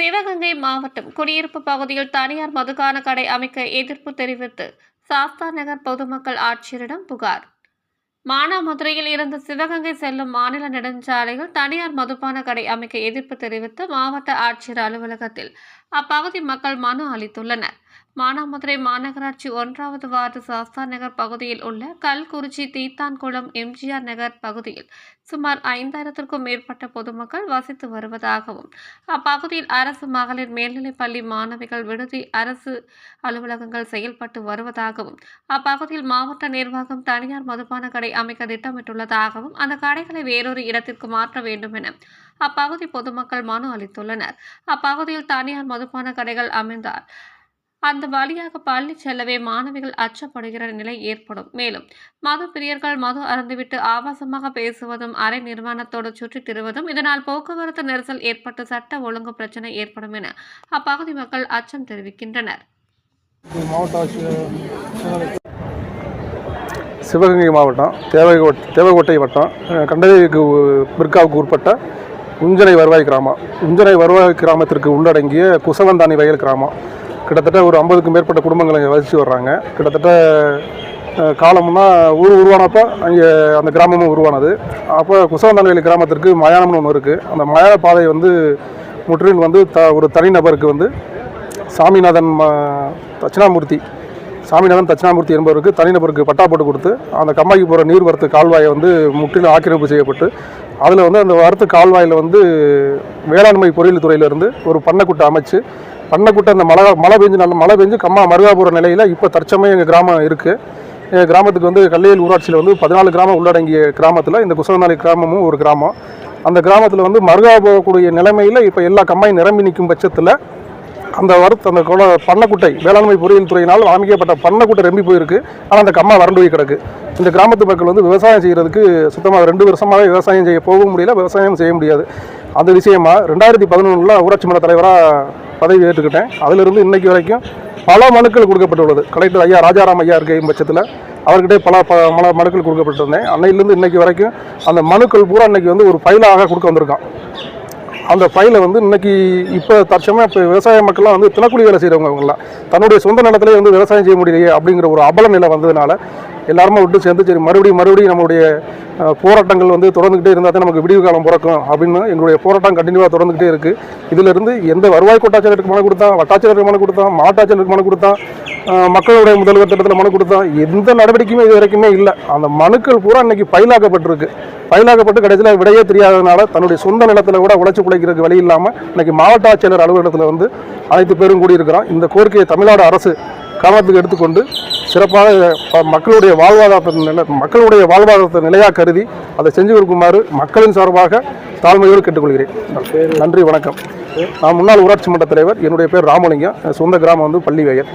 சிவகங்கை மாவட்டம் குடியிருப்பு பகுதியில் தனியார் மதுபான கடை அமைக்க எதிர்ப்பு தெரிவித்து சாஸ்தா நகர் பொதுமக்கள் ஆட்சியரிடம் புகார். மானாமதுரையில் இருந்து சிவகங்கை செல்லும் மாநில நெடுஞ்சாலையில் தனியார் மதுபான கடை அமைக்க எதிர்ப்பு தெரிவித்து மாவட்ட ஆட்சியர் அலுவலகத்தில் அப்பகுதி மக்கள் மனு அளித்துள்ளனர். மானாமதுரை மாநகராட்சி ஒன்றாவது வார்டு சாஸ்தா நகர் பகுதியில் உள்ள கல்குறிச்சி தீத்தான்குளம் எம்ஜிஆர் நகர் பகுதியில் சுமார் ஐந்தாயிரத்திற்கும் மேற்பட்ட பொதுமக்கள் வசித்து வருவதாகவும் அப்பகுதியில் அரசு மகளிர் மேல்நிலைப் பள்ளி மாணவிகள் விடுதி அரசு அலுவலகங்கள் செயல்பட்டு வருவதாகவும் அப்பகுதியில் மாவட்ட நிர்வாகம் தனியார் மதுபான கடை அமைக்க திட்டமிட்டுள்ளதாகவும் அந்த கடைகளை வேறொரு இடத்திற்கு மாற்ற வேண்டும் என அப்பகுதி பொதுமக்கள் மனு அளித்துள்ளனர். அப்பகுதியில் தனியார் மதுபான கடைகள் அமைந்தால் அந்த வழியாக பள்ளி செல்லவே மாணவிகள் அச்சப்படுகிற நிலை ஏற்படும். மேலும் மது பிரியர்கள் மது அருந்துவிட்டு ஆபாசமாக பேசுவதும் அரை நிர்வாணத்தோடு சுற்றித் திருவதும் இதனால் போக்குவரத்து நெரிசல் ஏற்பட்டு சட்ட ஒழுங்கு பிரச்சனை ஏற்படும் என அப்பகுதி மக்கள் அச்சம் தெரிவிக்கின்றனர். சிவகங்கை மாவட்டம் தேவை தேவகோட்டை வட்டம் அஹ், கண்டகைக்கு பிற்காவுக்கு உட்பட்ட உஞ்சனை வருவாய் கிராமம். உஞ்சனை வருவாய் கிராமத்திற்கு உள்ளடங்கிய குசவந்தானி வயல் கிராமம். கிட்டத்தட்ட ஒரு ஐம்பதுக்கும் மேற்பட்ட குடும்பங்கள் இங்கே வசித்து வர்றாங்க. கிட்டத்தட்ட காலம்னா ஊர் உருவானப்போ அங்கே அந்த கிராமமும் உருவானது. அப்போ குசவந்தானி கிராமத்திற்கு மயானம்னு ஒன்று இருக்குது அந்த மயான பாதை வந்து முற்றிலும் வந்து த ஒரு தனிநபருக்கு வந்து சாமிநாதன் ம- தட்சிணாமூர்த்தி சாமிநாதன் தட்சிணாமூர்த்தி என்பவருக்கு தனிநபருக்கு பட்டா போட்டு கொடுத்து அந்த கம்மாய்க்கு போகிற நீர்வரத்து கால்வாயை வந்து முற்றிலும் ஆக்கிரமிப்பு செய்யப்பட்டு அதில் வந்து அந்த வரத்து கால்வாயில் வந்து வேளாண்மை பொறியியல் துறையிலிருந்து ஒரு பண்ணைக்குட்டை அமைச்சு பண்ணைக்குட்டை அந்த மழை மழை பெஞ்சு நல்ல மழை பெஞ்சு கம்மா மருகா போகிற நிலையில் இப்போ தற்சமயம் எங்கள் கிராமம் இருக்குது எங்கள் கிராமத்துக்கு வந்து கல்லையில் ஊராட்சியில் வந்து பதினாலு கிராமம் உள்ளடங்கிய கிராமத்தில் இந்த குசவநாளி கிராமமும் ஒரு கிராமம். அந்த கிராமத்தில் வந்து மருகா போகக்கூடிய நிலைமையில் இப்போ எல்லா கம்மாயும் நிரம்பி நிற்கும் பட்சத்தில் அந்த வருத்த அந்த குள பண்ணக்குட்டை வேளாண்மை பொறியியல் துறையினால் அமைக்கப்பட்ட பண்ணக்குட்டை ரெம்பி போயிருக்கு. ஆனால் அந்த கம்மா வறண்டு போய் கிடக்கு. இந்த கிராமத்து மக்கள் வந்து விவசாயம் செய்கிறதுக்கு சுத்தமாக ரெண்டு வருஷமாகவே விவசாயம் செய்ய போகவும் முடியல விவசாயம் செய்ய முடியாது. அந்த விஷயமா ரெண்டாயிரத்தி பதினொன்றில் ஊராட்சி மன்ற தலைவராக பதவி ஏற்றுக்கிட்டேன். அதிலிருந்து இன்றைக்கு வரைக்கும் பல மனுக்கள் கொடுக்கப்பட்டுள்ளது. கலெக்டர் ஐயா ராஜாராம் ஐயா இருக்கையும் பட்சத்தில் அவர்கிட்டே பல ப பல மனுக்கள் கொடுக்கப்பட்டிருந்தேன். அன்னையிலேருந்து இன்றைக்கு வரைக்கும் அந்த மனுக்கள் பூரா இன்றைக்கி வந்து ஒரு ஃபைலாக கொடுக்க வந்திருக்கான். அந்த ஃபைலை வந்து இன்னைக்கு இப்போ தற்சமயம் இப்போ விவசாய மக்கள்லாம் வந்து தினக்கூலி வேலை செய்கிறவங்க அவங்களாம் தன்னுடைய சொந்த நிலத்திலே வந்து விவசாயம் செய்ய முடியலையே அப்படிங்கிற ஒரு அபல நிலை வந்ததுனால எல்லாருமே விட்டு சேர்ந்து சரி மறுபடியும் மறுபடியும் நம்மளுடைய போராட்டங்கள் வந்து தொடர்ந்துக்கிட்டே இருந்தால் தான் நமக்கு விடிவு காலம் பிறக்கும் அப்படின்னு எங்களுடைய போராட்டம் கண்டினியூவாக தொடர்ந்துக்கிட்டே இருக்குது இதிலிருந்து எந்த வருவாய் கோட்டாட்சியருக்கு மனு கொடுத்தான் வட்டாட்சியருக்கு மனு கொடுத்தான் மாவட்டாட்சியருக்கு மனு கொடுத்தான் மக்களுடைய முதல்வர் திட்டத்தில் மனு கொடுத்தான் எந்த நடவடிக்கையுமே இது வரைக்குமே இல்லை. அந்த மனுக்கள் பூரா இன்னைக்கு பயிலாக்கப்பட்டிருக்கு பயிலாக்கப்பட்டு கடைசியில் விடையே தெரியாததுனால தன்னுடைய சொந்த நிலத்தில் கூட உழைச்சி பிழைக்கிறதுக்கு வழி இல்லாமல் இன்னைக்கு மாவட்ட ஆட்சியர் அலுவலகத்தில் வந்து அனைத்து பேரும் கூடியிருக்கிறோம் இந்த கோரிக்கையை தமிழ்நாடு அரசு கவனத்துக்கு எடுத்துக்கொண்டு சிறப்பாக மக்களுடைய வாழ்வாதாரத்தை நில மக்களுடைய வாழ்வாதாரத்தை நிலையாக கருதி அதை செஞ்சு கொடுக்குமாறு மக்களின் சார்பாக தாழ்மையோடு கேட்டுக்கொள்கிறேன். நன்றி வணக்கம். நான் முன்னாள் ஊராட்சி மன்ற தலைவர். என்னுடைய பேர் ராமலிங்கம். சொந்த கிராமம் வந்து பள்ளிவயல்